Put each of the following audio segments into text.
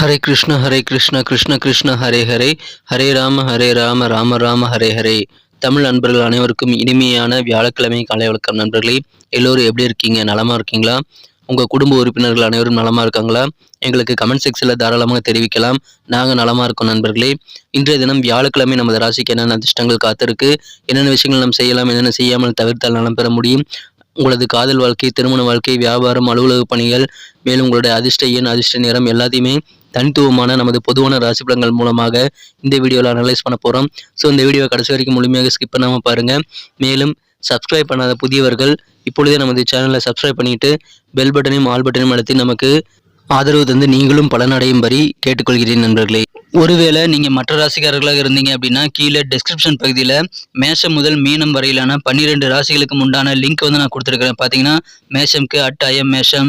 ஹரே கிருஷ்ண ஹரே கிருஷ்ண கிருஷ்ண கிருஷ்ண ஹரே ஹரே ஹரே ராம ஹரே ராம ராம ராம ஹரே ஹரே தமிழ் நண்பர்கள் அனைவருக்கும் இனிமையான வியாழக்கிழமை காலை வணக்கம் நண்பர்களே. எல்லோரும் எப்படி இருக்கீங்க? நலமாக இருக்கீங்களா? உங்கள் குடும்ப உறுப்பினர்கள் அனைவரும் நலமாக இருக்காங்களா? எங்களுக்கு கமெண்ட் செக்ஷனில் தாராளமாக தெரிவிக்கலாம். நாங்கள் நலமாக இருக்கோம் நண்பர்களே. இன்றைய தினம் வியாழக்கிழமை நமது ராசிக்கு என்னென்ன அதிர்ஷ்டங்கள் காத்திருக்கு? என்னென்ன விஷயங்கள் நாம் செய்யலாம்? என்னென்ன செய்யாமல் தவிர்த்தால் நலம் பெற முடியும்? உங்களது காதல் வாழ்க்கை திருமண வாழ்க்கை வியாபாரம் அலுவலக பணிகள் மேலும் உங்களுடைய அதிர்ஷ்ட எண் அதிர்ஷ்ட நேரம் எல்லாத்தையுமே தனித்துவமான நமது பொதுவான ராசி பலன்கள் மூலமாக இந்த வீடியோவில் அனலைஸ் பண்ண போகிறோம் ஸோ இந்த வீடியோவை கடைசி வரைக்கும் முழுமையாக ஸ்கிப் பண்ணாமல் பாருங்கள் மேலும் சப்ஸ்கிரைப் பண்ணாத புதியவர்கள் இப்பொழுதே நமது சேனலை சப்ஸ்கிரைப் பண்ணிட்டு பெல் பட்டனையும் ஆல் பட்டனையும் அழுத்தி நமக்கு ஆதரவு தந்து நீங்களும் பலனடையும்படி கேட்டுக்கொள்கிறேன் நண்பர்களே. ஒருவேளை நீங்கள் மற்ற ராசிக்காரர்களாக இருந்தீங்க அப்படின்னா கீழே டெஸ்கிரிப்ஷன் பகுதியில் மேஷம் முதல் மீனம் வரையிலான பன்னிரெண்டு ராசிகளுக்கு உண்டான லிங்க் வந்து நான் கொடுத்துருக்கிறேன். பார்த்தீங்கன்னா மேஷம்க்கு அட் அட்டாயம் மேஷம்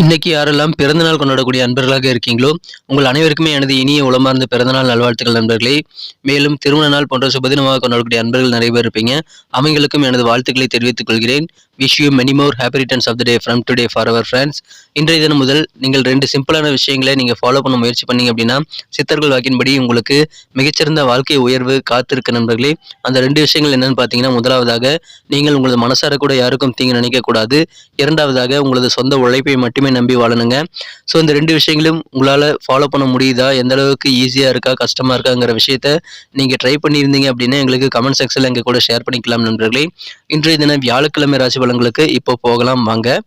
இன்னைக்கு யாரெல்லாம் பிறந்தநாள் கொண்டாடக்கூடிய அன்பர்களாக இருக்கீங்களோ உங்கள் அனைவருக்குமே எனது இனிய உளமார்ந்த பிறந்தநாள் நல்வாழ்த்துக்கள் நண்பர்களே. மேலும் திருமண நாள் போன்ற சுபதினமாக கொண்டாடக்கூடிய அன்பர்கள் நிறைய பேர் இருப்பீங்க. அவங்களுக்கும் எனது வாழ்த்துக்களை தெரிவித்துக் கொள்கிறேன். Wish you many more happy returns of the day from today for our friends இன்றைய தினம் முதல் நீங்கள் ரெண்டு சிம்பிளான விஷயங்களை நீங்கள் ஃபாலோ பண்ண முயற்சி பண்ணீங்க அப்படின்னா சித்தர்கள் வாக்கின்படி உங்களுக்கு மிகச்சிறந்த வாழ்க்கை உயர்வு காத்திருக்க நண்பர்களே. அந்த ரெண்டு விஷயங்கள் என்னன்னு பார்த்தீங்கன்னா முதலாவதாக நீங்கள் உங்களது மனசார கூட யாருக்கும் தீங்கு நினைக்கக்கூடாது. இரண்டாவதாக உங்களது சொந்த உழைப்பை மட்டும் நம்பி வாழணுங்க. ஸோ இந்த ரெண்டு விஷயங்களும் உங்களால் ஃபாலோ பண்ண முடியுதா? எந்த அளவுக்கு ஈஸியாக இருக்கா கஷ்டமாக இருக்காங்கிற விஷயத்த நீங்கள் ட்ரை பண்ணியிருந்தீங்க அப்படின்னா எங்களுக்கு கமெண்ட் செக்ஷனில் எங்கள் கூட ஷேர் பண்ணிக்கலாம் நண்பர்களே. இன்றைய தினம் வியாழக்கிழமை ராசி பலன்களுக்கு இப்போ போகலாம் வாங்க.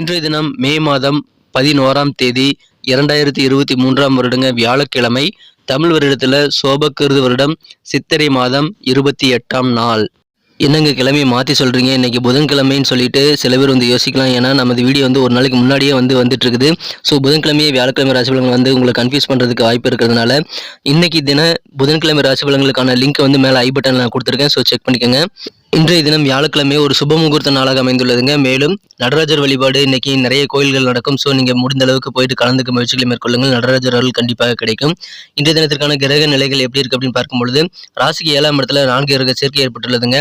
இன்றைய தினம் மே மாதம் பதினோராம் தேதி இரண்டாயிரத்தி இருபத்தி மூன்றாம் வருடங்க வியாழக்கிழமை. தமிழ் வருடத்தில் சோபக்கிருது வருடம் சித்திரை மாதம் இருபத்தி எட்டாம் நாள். என்னங்க கிழமையை மாற்றி சொல்கிறீங்க இன்றைக்கி புதன்கிழமைன்னு சொல்லிட்டு சில பேர் வந்து யோசிக்கலாம். ஏன்னா நமது வீடியோ வந்து ஒரு நாளைக்கு முன்னாடியே வந்து வந்துட்டு இருக்குது ஸோ புதன்கிழமையே வியாழக்கிழமை ராசி பலன்கள் வந்து உங்களை கன்ஃபியூஸ் பண்ணுறதுக்கு வாய்ப்பு இருக்கிறதுனால இன்றைக்கி தின புதன்கிழமை ராசி பலன்களுக்கான லிங்க் வந்து மேலே ஐ பட்டனில் நான் கொடுத்துருக்கேன். ஸோ செக் பண்ணிக்கோங்க. இன்றைய தினம் வியாழக்கிழமை ஒரு சுப முகூர்த்த நாளாக அமைந்துள்ளதுங்க. மேலும் நடராஜர் வழிபாடு இன்னைக்கு நிறைய கோயில்கள் நடக்கும். ஸோ நீங்கள் முடிந்த அளவுக்கு போயிட்டு கலந்துக்க முயற்சிகளை மேற்கொள்ளுங்கள். நடராஜர் அருள் கண்டிப்பாக கிடைக்கும். இன்றைய தினத்திற்கான கிரக நிலைகள் எப்படி இருக்கு அப்படின்னு பார்க்கும்பொழுது ராசிக்கு ஏழாம் இடத்துல நான்கு கிரக சேர்க்கை ஏற்பட்டுள்ளதுங்க.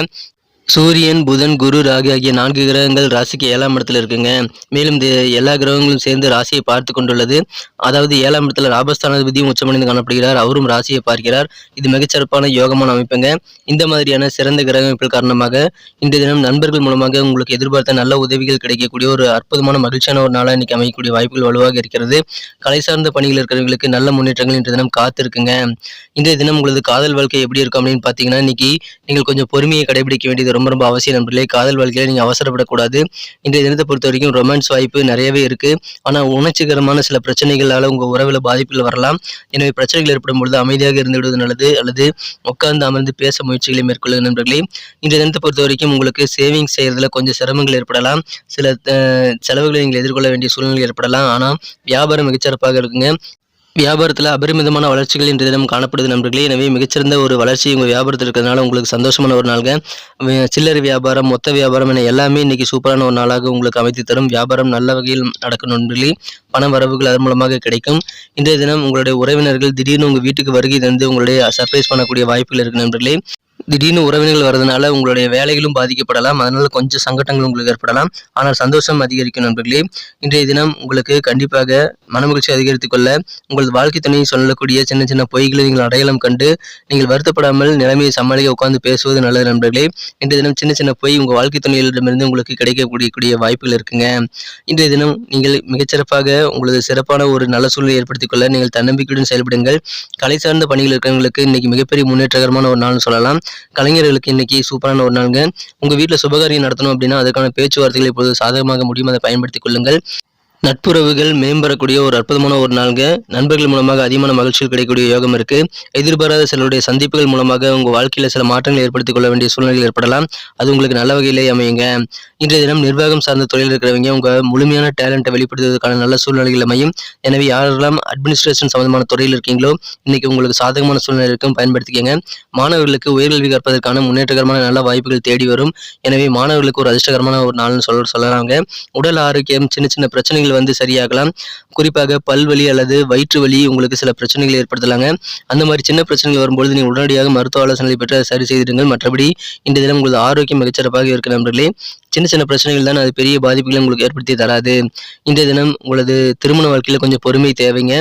சூரியன் புதன் குரு ராகு ஆகிய நான்கு கிரகங்கள் ராசிக்கு ஏழாம் இடத்துல இருக்குங்க. மேலும் இந்த எல்லா கிரகங்களும் சேர்ந்து ராசியை பார்த்து கொண்டுள்ளது. அதாவது ஏழாம் இடத்துல ராபஸ்தானாதிபதியும் உச்சமடைந்து காணப்படுகிறார். அவரும் ராசியை பார்க்கிறார். இது மிகச்சிறப்பான யோகமான அமைப்புங்க. இந்த மாதிரியான சிறந்த கிரக அமைப்புகள் காரணமாக இன்றைய தினம் நண்பர்கள் மூலமாக உங்களுக்கு எதிர்பார்த்த நல்ல உதவிகள் கிடைக்கக்கூடிய ஒரு அற்புதமான மகிழ்ச்சியான ஒரு நாளாக இன்னைக்கு அமையக்கூடிய வாய்ப்புகள் வலுவாக இருக்கிறது. கலை சார்ந்த பணிகள் இருக்கிறவங்களுக்கு நல்ல முன்னேற்றங்கள் இன்றைய தினம் காத்திருக்குங்க. இன்றைய தினம் உங்களது காதல் வாழ்க்கை எப்படி இருக்கும் அப்படின்னு பார்த்தீங்கன்னா இன்னைக்கு நீங்கள் கொஞ்சம் பொறுமையை கடைபிடிக்க வேண்டியது ரொம்ப ரொம்ப அவசியம் நண்பர்களே. காதல் வாழ்க்கையில நீங்கள் அவசரப்படக்கூடாது. இன்றைய தினத்தை பொறுத்த வரைக்கும் ரொமான்ஸ் வாய்ப்பு நிறையவே இருக்கு. ஆனால் உணர்ச்சிகரமான சில பிரச்சனைகளால் உங்கள் உறவில் பாதிப்புகள் வரலாம். எனவே பிரச்சனைகள் ஏற்படும் பொழுது அமைதியாக இருந்து விடுவது நல்லது. அல்லது உட்கார்ந்து அமர்ந்து பேச முயற்சிகளை மேற்கொள்ளுங்க நண்பர்களே. இன்றைய தினத்தை பொறுத்த வரைக்கும் உங்களுக்கு சேவிங்ஸ் செய்யறதுல கொஞ்சம் சிரமங்கள் ஏற்படலாம். சில செலவுகளை நீங்கள் எதிர்கொள்ள வேண்டிய சூழ்நிலை ஏற்படலாம். ஆனால் வியாபாரம் மிகச்சிறப்பாக இருக்குங்க. வியாபாரத்தில் அபரிமிதமான வளர்ச்சிகள் இன்றைய தினம் காணப்படுது நண்பர்களே. எனவே மிகச்சிறந்த ஒரு வளர்ச்சி உங்கள் வியாபாரத்தில் இருக்கிறதுனால உங்களுக்கு சந்தோஷமான ஒரு நாளுங்க. சில்லறை வியாபாரம் மொத்த வியாபாரம் என எல்லாமே இன்றைக்கி சூப்பரான ஒரு நாளாக உங்களுக்கு அமைத்து தரும். வியாபாரம் நல்ல வகையில் நடக்கும் நண்பர்களே. பண வரவுகள் அதன் மூலமாக கிடைக்கும். இன்றைய தினம் உங்களுடைய உறவினர்கள் திடீர்னு உங்கள் வீட்டுக்கு வருகை தந்து உங்களுடைய சர்ப்ரைஸ் பண்ணக்கூடிய வாய்ப்புகள் இருக்கு நண்பர்களே. திடீர்னு உறவினர்கள் வரதுனால உங்களுடைய வேலைகளும் பாதிக்கப்படலாம். அதனால கொஞ்சம் சங்கடங்கள் உங்களுக்கு ஏற்படலாம். ஆனால் சந்தோஷம் அதிகரிக்கும் நண்பர்களே. இன்றைய தினம் உங்களுக்கு கண்டிப்பாக மனமகிழ்ச்சி அதிகரித்துக் கொள்ள உங்களது வாழ்க்கை துணையை சொல்லக்கூடிய சின்ன சின்ன பொய்களை நீங்கள் அடையாளம் கண்டு நீங்கள் வருத்தப்படாமல் நிலைமையை சமாளிக்க உட்கார்ந்து பேசுவது நல்லது நண்பர்களே. இன்றைய தினம் சின்ன சின்ன பொய் உங்கள் வாழ்க்கை துணையிடமிருந்து உங்களுக்கு கிடைக்கக்கூடிய கூடிய வாய்ப்புகள் இருக்குங்க. இன்றைய தினம் நீங்கள் மிகச்சிறப்பாக உங்களது சிறப்பான ஒரு நல்ல சூழ்நிலை ஏற்படுத்திக் கொள்ள நீங்கள் தன்னம்பிக்கையுடன் செயல்படுங்கள். கலை சார்ந்த பணிகள் இருக்கிறவங்களுக்கு இன்னைக்கு மிகப்பெரிய முன்னேற்றகரமான ஒரு நாள்னு சொல்லலாம். கலைஞர்களுக்கு இன்னைக்கு சூப்பரான ஒரு நாளுங்க. உங்க வீட்டில் சுபகாரியம் நடத்தணும் அப்படின்னா அதுக்கான பேச்சுவார்த்தைகள் இப்போது சாதகமாக முடியும்? அதை பயன்படுத்திக் கொள்ளுங்கள். நட்புறவுகள் மேம்படக்கூடிய ஒரு அற்புதமான ஒரு நாளுங்க. நண்பர்கள் மூலமாக அதிகமான மகிழ்ச்சிகள் கிடைக்கக்கூடிய யோகம் இருக்கு. எதிர்பாராத சிலருடைய சந்திப்புகள் மூலமாக உங்க வாழ்க்கையில சில மாற்றங்களை ஏற்படுத்திக் கொள்ள வேண்டிய சூழ்நிலைகள் ஏற்படலாம். அது உங்களுக்கு நல்ல வகையிலே அமையுங்க. இன்றைய தினம் நிர்வாகம் சார்ந்த தொழில் இருக்கிறவங்க உங்க முழுமையான டேலண்ட்டை வெளிப்படுத்துவதற்கான நல்ல சூழ்நிலைகள் அமையும். எனவே யாரெல்லாம் அட்மினிஸ்ட்ரேஷன் சம்பந்தமான துறையில் இருக்கீங்களோ இன்னைக்கு உங்களுக்கு சாதகமான சூழ்நிலை இருக்கும். பயன்படுத்திக்கங்க. மாணவர்களுக்கு உயர்கல்வி கற்பதற்கான முன்னேற்றகரமான நல்ல வாய்ப்புகள் தேடி வரும். எனவே மாணவர்களுக்கு ஒரு அதிர்ஷ்டகரமான ஒரு நாள்னு சொல்ல சொல்லலாங்க. உடல் ஆரோக்கியம் சின்ன சின்ன பிரச்சனைகள் வந்து சரியாகலாம். குறிப்பாக பல்வலி அல்லது வயிற்று வலி உங்களுக்கு சில பிரச்சனைகள் ஏற்படுத்தலாங்க. அந்த மாதிரி சின்ன பிரச்சனைகள் வரும்பொழுது நீங்கள் உடனடியாக மருத்துவ ஆலோசனை பெற்று சரி செய்திடுங்கள். மற்றபடி இந்த தினம் உங்களது ஆரோக்கியம் மிகச்சிறப்பாக இருக்க நண்பர்களே சின்ன சின்ன பிரச்சனைகள் தான் அது பெரிய பாதிப்புகளை உங்களுக்கு ஏற்படுத்தி தராது. இன்றைய தினம் உங்களது திருமண வாழ்க்கையில் கொஞ்சம் பொறுமை தேவைங்க.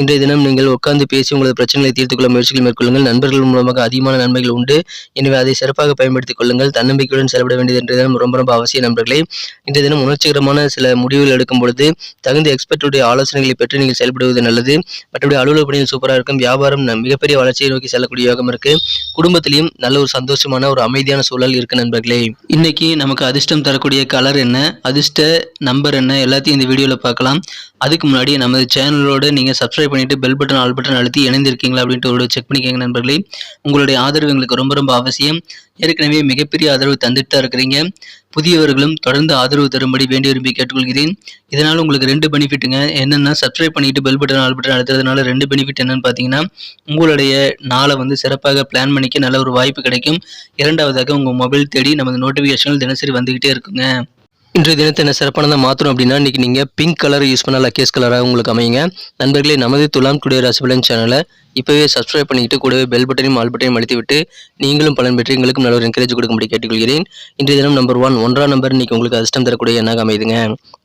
இன்றைய தினம் நீங்கள் உட்கார்ந்து பேசி உங்களது பிரச்சனைகளை தீர்த்து கொள்ள முயற்சிகள் மேற்கொள்ளுங்கள். நண்பர்கள் மூலமாக அதிகமான நன்மைகள் உண்டு. எனவே அதை சிறப்பாக பயன்படுத்திக் கொள்ளுங்கள். தன்னம்பிக்கையுடன் செயல்பட வேண்டியது இன்றைய தினம் ரொம்ப ரொம்ப அவசியம் நண்பர்களே. இன்றைய தினம் உணர்ச்சிகரமான சில முடிவுகள் எடுக்கும் பொழுது தகுந்த எக்ஸ்பர்ட்டுடைய ஆலோசனைகளை பெற்று நீங்கள் செயல்படுவது நல்லது. மற்றபடி அலுவலக பணிகள் சூப்பராக இருக்கும். வியாபாரம் மிகப்பெரிய வளர்ச்சியை நோக்கி செல்லக்கூடிய யோகம் இருக்கு. குடும்பத்திலையும் நல்ல ஒரு சந்தோஷமான ஒரு அமைதியான சூழல் இருக்கு நண்பர்களே. இன்னைக்கு நமக்கு அதிர்ஷ்டம் தரக்கூடிய கலர் என்ன? அதிர்ஷ்ட நம்பர் என்ன? எல்லாத்தையும் இந்த வீடியோவில் பார்க்கலாம். அதுக்கு முன்னாடி நமது சேனலோட நீங்கள் சப்ஸ்கிரைப் பண்ணிட்டு பெல் பட்டன் ஆல் பட்டன் அழுத்தி இணைந்திருக்கீங்களா அப்படின்ட்டு ஒரு செக் பண்ணிக்கோங்க நண்பர்களே. உங்களுடைய ஆதரவு எங்களுக்கு ரொம்ப ரொம்ப அவசியம். ஏற்கனவே மிகப்பெரிய ஆதரவு தந்துட்டு தான் இருக்கிறீங்க. புதியவர்களும் தொடர்ந்து ஆதரவு தரும்படி வேண்டி விரும்பி கேட்டுக்கொள்கிறேன். இதனால் உங்களுக்கு ரெண்டு பெனிஃபிட்டுங்க. என்னென்னா சப்ஸ்கிரைப் பண்ணிட்டு பெல் பட்டன் ஆல் பட்டன் அழுத்துறதுனால ரெண்டு பெனிஃபிட் என்னன்னு பார்த்தீங்கன்னா உங்களுடைய நாளை வந்து சிறப்பாக பிளான் பண்ணிக்க நல்ல ஒரு வாய்ப்பு கிடைக்கும். இரண்டாவதாக உங்கள் மொபைல் தேடி நமது நோட்டிஃபிகேஷன்கள் தினசரி வந்துகிட்டே இருக்குங்க. இன்றைய தினத்தை என்ன சிறப்பானதாக மாற்றணும் அப்படின்னா இன்றைக்கி நீங்கள் பிங்க் கலர் யூஸ் பண்ண லக்கேஸ் கலராக உங்களுக்கு அமையுங்க. நண்பர்களே நமது துலாம் டுடே ராசிபலன் சேனலை இப்போவே சப்ஸ்கிரைப் பண்ணிக்கிட்டு கூடவே பெல் பட்டனையும் ஆல் பட்டனையும் அழுத்திவிட்டு நீங்களும் பலன் பெற்று எங்களுக்கும் நல்ல ஒரு என்கரேஜ் கொடுக்கும்படி கேட்டுக்கொள்கிறேன். இன்றைய தினம் நம்பர் ஒன் ஒன்றாம் நம்பர் இன்னைக்கு உங்களுக்கு அதிர்ஷ்டம் தரக்கூடிய எண்ணாக அமைதுங்க.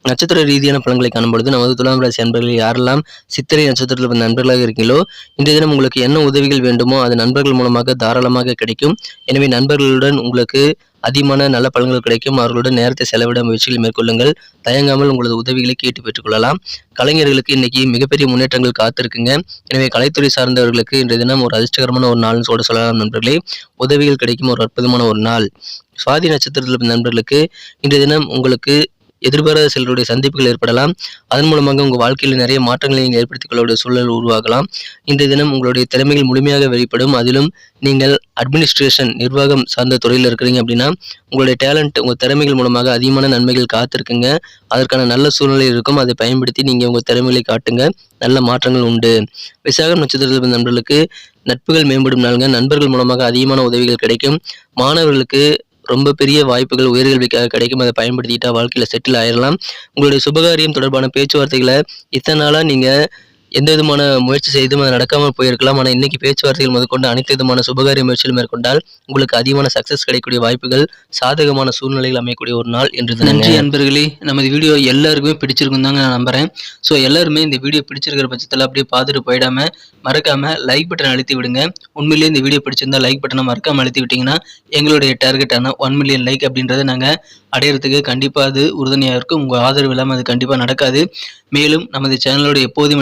நட்சத்திர ரீதியான பலன்களை காணும்பொழுது நமது துலாம் ராசி நண்பர்கள் யாரெல்லாம் சித்திரை நட்சத்திரத்தில் வந்த நண்பர்களாக இருக்கீங்களோ இன்றைய தினம் உங்களுக்கு என்ன உதவிகள் வேண்டுமோ அது நண்பர்கள் மூலமாக தாராளமாக கிடைக்கும். எனவே நண்பர்களுடன் உங்களுக்கு அதிகமான நல்ல பலன்கள் கிடைக்கும். அவர்களுடன் நேரத்தை செலவிட முயற்சிகள் மேற்கொள்ளுங்கள். தயங்காமல் உங்களது உதவிகளை கேட்டு பெற்றுக்கொள்ளலாம் கலைஞர்களுக்கு இன்னைக்கு மிகப்பெரிய முன்னேற்றங்கள் காத்திருக்குங்க. எனவே கலைத்துறை சார்ந்தவர்களுக்கு இன்றைய தினம் ஒரு அதிர்ஷ்டகரமான ஒரு நாள்னு கூட சொல்லலாம் நண்பர்களே. உதவிகள் கிடைக்கும் ஒரு அற்புதமான ஒரு நாள். சுவாதி நட்சத்திரத்தில் நண்பர்களுக்கு இன்றைய தினம் உங்களுக்கு எதிர்பாராத சிலருடைய சந்திப்புகள் ஏற்படலாம். அதன் மூலமாக உங்கள் வாழ்க்கையில் நிறைய மாற்றங்களை நீங்கள் ஏற்படுத்திக் கொள்ளக்கூடிய சூழல் உருவாகலாம். இந்த தினம் உங்களுடைய திறமைகள் முழுமையாக வெளிப்படும். அதிலும் நீங்கள் அட்மினிஸ்ட்ரேஷன் நிர்வாகம் சார்ந்த துறையில் இருக்கிறீங்க அப்படின்னா உங்களுடைய டேலண்ட் உங்கள் திறமைகள் மூலமாக அதிகமான நன்மைகள் காத்திருக்குங்க. அதற்கான நல்ல சூழ்நிலை இருக்கும். அதை பயன்படுத்தி நீங்கள் உங்கள் திறமைகளை காட்டுங்க. நல்ல மாற்றங்கள் உண்டு. விசாகம் நட்சத்திரத்தில் நண்பர்களுக்கு நட்புகள் மேம்படும் நாளுங்க. நண்பர்கள் மூலமாக அதிகமான உதவிகள் கிடைக்கும். மாணவர்களுக்கு ரொம்ப பெரிய வாய்ப்புகள் உயர்கல்விக்காக கிடைக்கும். அதை பயன்படுத்திக்கிட்டால் வாழ்க்கையில் செட்டில் ஆயிடலாம் உங்களுடைய சுபகாரியம் தொடர்பான பேச்சுவார்த்தைகளை இத்தனை நாளாக நீங்கள் எந்த விதமான முயற்சி செய்தும் அது நடக்காமல் போயிருக்கலாம். ஆனால் இன்னைக்கு பேச்சுவார்த்தைகள் முதற்கொண்டு அனைத்து விதமான சுபகாரிய முயற்சிகள் மேற்கொண்டால் உங்களுக்கு அதிகமான சக்ஸஸ் கிடைக்கக்கூடிய வாய்ப்புகள் சாதகமான சூழ்நிலைகள் அமையக்கூடிய ஒரு நாள் என்று நன்றி நண்பர்களே. நமது வீடியோ எல்லாருக்குமே பிடிச்சிருக்கும் தாங்க நான் நம்புறேன். ஸோ எல்லாருமே இந்த வீடியோ பிடிச்சிருக்கிற பட்சத்தில் அப்படியே பார்த்துட்டு போயிடாம மறக்காம லைக் பட்டன் அழுத்தி விடுங்க. உண்மையிலேயே இந்த வீடியோ பிடிச்சிருந்தா லைக் பட்டனை மறக்காம அழுத்தி விட்டீங்கன்னா எங்களுடைய டார்கெட்டான ஒன் மில்லியன் லைக் அப்படின்றத நாங்கள் அடையிறதுக்கு கண்டிப்பாக அது உறுதுணையாக இருக்கும். உங்கள் ஆதரவு இல்லாமல் அது கண்டிப்பாக நடக்காது. மேலும் நமது சேனலோட எப்போதும்